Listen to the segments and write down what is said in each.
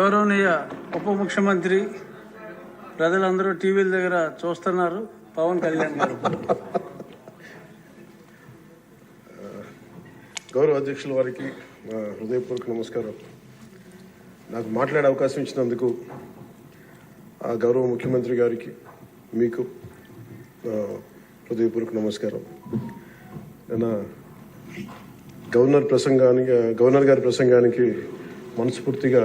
గౌరవనీయ ఉప ముఖ్యమంత్రి ప్రజలందరూ టీవీల దగ్గర చూస్తున్నారు. పవన్ కళ్యాణ్ గారు. గౌరవ అధ్యక్షుల వారికి హృదయపూర్వక నమస్కారం. నాకు మాట్లాడే అవకాశం ఇచ్చినందుకు ఆ గౌరవ ముఖ్యమంత్రి గారికి మీకు హృదయపూర్వక నమస్కారం. నిన్న గవర్నర్ ప్రసంగానికి గవర్నర్ గారి ప్రసంగానికి మనస్ఫూర్తిగా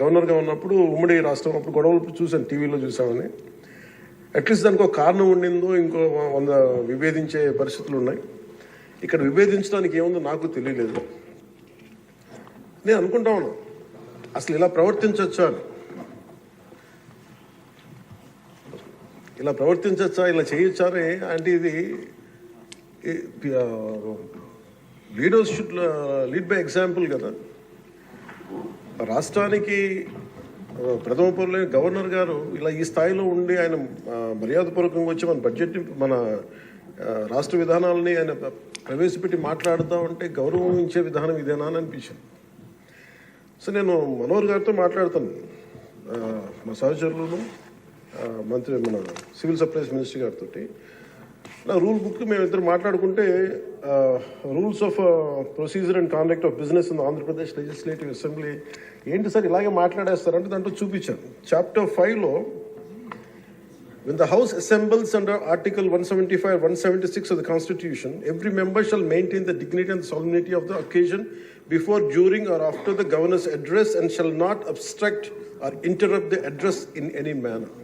గవర్నర్గా ఉన్నప్పుడు ఉమ్మడి రాష్ట్రం అప్పుడు గొడవలు చూశాను టీవీలో చూసామని అట్లీస్ట్ దానికి ఒక కారణం ఉండిందో ఇంకో వంద విభేదించే పరిస్థితులు ఉన్నాయి. ఇక్కడ విభేదించడానికి ఏముందో నాకు తెలియలేదు. నేను అనుకుంటా ఉన్నా అసలు ఇలా ప్రవర్తించవచ్చా అని. ఇలా ప్రవర్తించవచ్చా ఇలా చేయొచ్చా అని అంటే ఇది leaders should lead by example కదా. రాష్ట్రానికి ప్రథమ పౌరులైన గవర్నర్ గారు ఇలా ఈ స్థాయిలో ఉండి ఆయన మర్యాదపూర్వకంగా వచ్చి మన బడ్జెట్ని మన రాష్ట్ర విధానాలని ఆయన ప్రవేశపెట్టి మాట్లాడుతూ ఉంటే గౌరవించే విధానం ఇదేనా అని అనిపించింది. సో నేను మనోహర్ గారితో మాట్లాడతాను. మా సహచరులను మంత్రి మన సివిల్ సప్లైస్ మినిస్టర్ గారితో రూల్ బుక్ మేము ఇద్దరు మాట్లాడుకుంటే rules of procedure and conduct of business in Andhra Pradesh legislative assembly ఏంటి సార్ ఇలాగే మాట్లాడేస్తారు అంటే దాంట్లో చూపించారు చాప్టర్ ఫైవ్లో in the house assembles and article one seventy five one seventy six of the constitution every member shall maintain the dignity and solemnity of the occasion before during or after the governor's address and shall not abstract or interrupt the address in any manner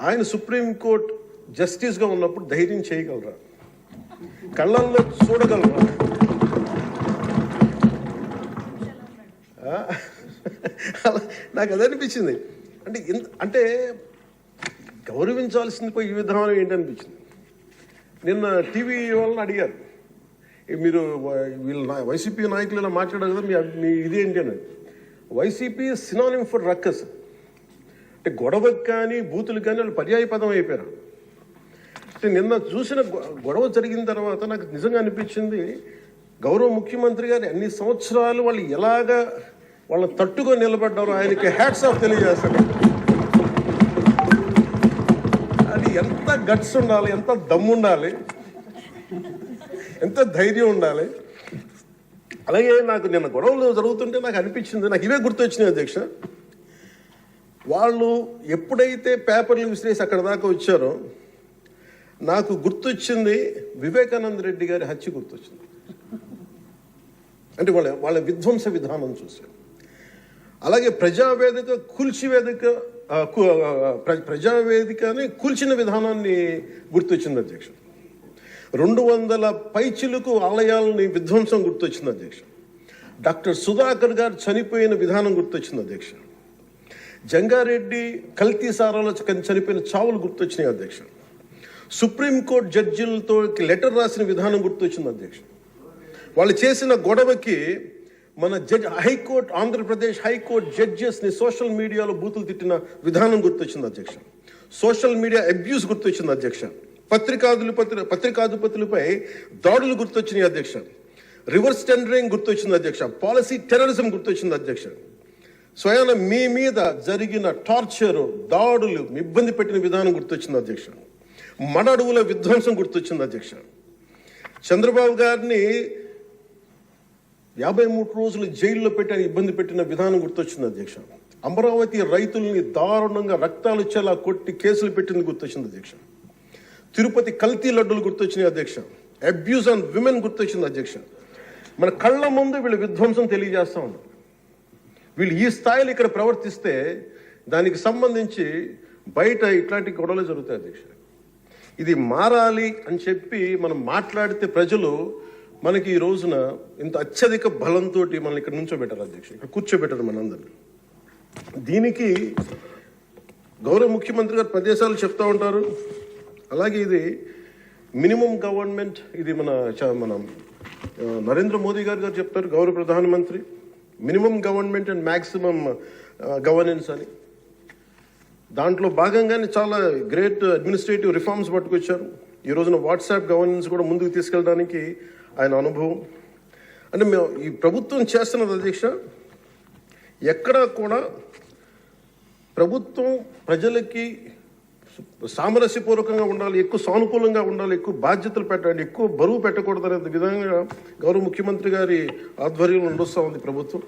ఆయన supreme court జస్టిస్గా ఉన్నప్పుడు ధైర్యం చేయగలరా? కళ్ళల్లో చూడగలరా? అలా నాకు అది అనిపించింది. అంటే ఇంత అంటే గౌరవించాల్సింది పోయి ఈ విధానం ఏంటనిపించింది నిన్న టీవీ వాళ్ళని అడిగారు. మీరు వీళ్ళు నా- వైసీపీ నాయకులు ఇలా మాట్లాడారు కదా మీ ఇది మీ ఇదేంటి అని వైసీపీ సినానిమ్ ఫర్ రక్కస్. అంటే గొడవకు కానీ బూతులు కానీ వాళ్ళు పర్యాయ పదం అయిపోయారు. అంటే నిన్న చూసిన గొడవ జరిగిన తర్వాత నాకు నిజంగా అనిపించింది గౌరవ ముఖ్యమంత్రి గారు అన్ని సంవత్సరాలు వాళ్ళు ఎలాగా వాళ్ళని తట్టుగా నిలబడ్డారో ఆయనకి హ్యాట్స్ ఆఫ్ తెలియజేస్తాను. అది ఎంత గట్స్ ఉండాలి ఎంత దమ్ము ఉండాలి ఎంత ధైర్యం ఉండాలి. అలాగే నాకు నిన్న గొడవలు జరుగుతుంటే నాకు అనిపించింది నాకు ఇవే గుర్తొచ్చినాయి అధ్యక్ష. వాళ్ళు ఎప్పుడైతే పేపర్లు విసిరేసి అక్కడ దాకా వచ్చారో నాకు గుర్తొచ్చింది వివేకానంద రెడ్డి గారి హత్య గుర్తొచ్చింది. అంటే వాళ్ళ వాళ్ళ విధ్వంస విధానం చూశాను అలాగే ప్రజావేదిక కూల్చివేదిక ప్రజావేదికని కూల్చిన విధానాన్ని గుర్తొచ్చింది అధ్యక్షుడు రెండు వందల పైచిలకు ఆలయాలని విధ్వంసం గుర్తొచ్చింది అధ్యక్ష. డాక్టర్ సుధాకర్ గారు చనిపోయిన విధానం గుర్తొచ్చింది అధ్యక్ష. జంగారెడ్డి కల్తీ సారాలో చనిపోయిన చావులు గుర్తొచ్చినాయి అధ్యక్ష సుప్రీంకోర్టు జడ్జిలతో లెటర్ రాసిన విధానం గుర్తొచ్చింది అధ్యక్ష వాళ్ళు చేసిన గొడవకి మన judge high court Andhra Pradesh high court జడ్జెస్ని social మీడియాలో బూతులు తిట్టిన విధానం గుర్తొచ్చింది అధ్యక్ష సోషల్ మీడియా అబ్యూస్ గుర్తొచ్చింది అధ్యక్ష పత్రికాదులు పత్రి పత్రికాధిపతులపై దాడులు గుర్తొచ్చినాయి అధ్యక్ష రివర్స్ టెండరింగ్ గుర్తొచ్చింది అధ్యక్ష పాలసీ టెర్రరిజం గుర్తొచ్చింది అధ్యక్ష స్వయాన మీ మీద జరిగిన టార్చర్ దాడులు ఇబ్బంది పెట్టిన విధానం గుర్తొచ్చింది అధ్యక్ష. మడడువుల విధ్వంసం గుర్తొచ్చింది అధ్యక్ష. చంద్రబాబు గారిని యాభై మూడు రోజులు జైల్లో పెట్టి ఆయన ఇబ్బంది పెట్టిన విధానం గుర్తొచ్చింది అధ్యక్ష. అమరావతి రైతుల్ని దారుణంగా రక్తాలు వచ్చేలా కొట్టి కేసులు పెట్టింది గుర్తొచ్చింది అధ్యక్ష. తిరుపతి కల్తీ లడ్డులు గుర్తొచ్చినాయి అధ్యక్ష. అబ్యూస్ ఆన్ విమెన్ గుర్తొచ్చింది అధ్యక్ష. మన కళ్ళ ముందు వీళ్ళు విధ్వంసం తెలియజేస్తా ఉన్నారు వీళ్ళు ఈ స్థాయిలో ఇక్కడ ప్రవర్తిస్తే దానికి సంబంధించి బయట ఇట్లాంటి గొడవలు జరుగుతాయి అధ్యక్ష. ఇది మారాలి అని చెప్పి మనం మాట్లాడితే ప్రజలు మనకి ఈ రోజున ఇంత అత్యధిక బలంతో మనల్ని ఇక్కడ నుంచోబెట్టారు అధ్యక్ష. ఇక్కడ కూర్చోబెట్టారు మనందరినీ. దీనికి గౌరవ ముఖ్యమంత్రి గారు ప్రదేశాలు చెప్తూ ఉంటారు. అలాగే ఇది మినిమం గవర్నమెంట్ ఇది మన చ- మన నరేంద్ర మోదీ గారు గారు చెప్తారు గౌరవ ప్రధానమంత్రి. Minimum government and maximum governance అని. దాంట్లో భాగంగానే చాలా గ్రేట్ అడ్మినిస్ట్రేటివ్ రిఫార్మ్స్ పట్టుకొచ్చారు. ఈ రోజున వాట్సాప్ గవర్నెన్స్ కూడా ముందుకు తీసుకెళ్ళడానికి ఆయన అనుభవం. అంటే మేము ఈ ప్రభుత్వం చేస్తున్నది అధ్యక్ష ఎక్కడా కూడా ప్రభుత్వం ప్రజలకి సామరస్యపూర్వకంగా ఉండాలి ఎక్కువ సానుకూలంగా ఉండాలి ఎక్కువ బాధ్యతలు పెట్టాలి ఎక్కువ బరువు పెట్టకూడదు అనే విధంగా గౌరవ ముఖ్యమంత్రి గారి ఆధ్వర్యంలో నడుస్తూ ఉంది ప్రభుత్వం.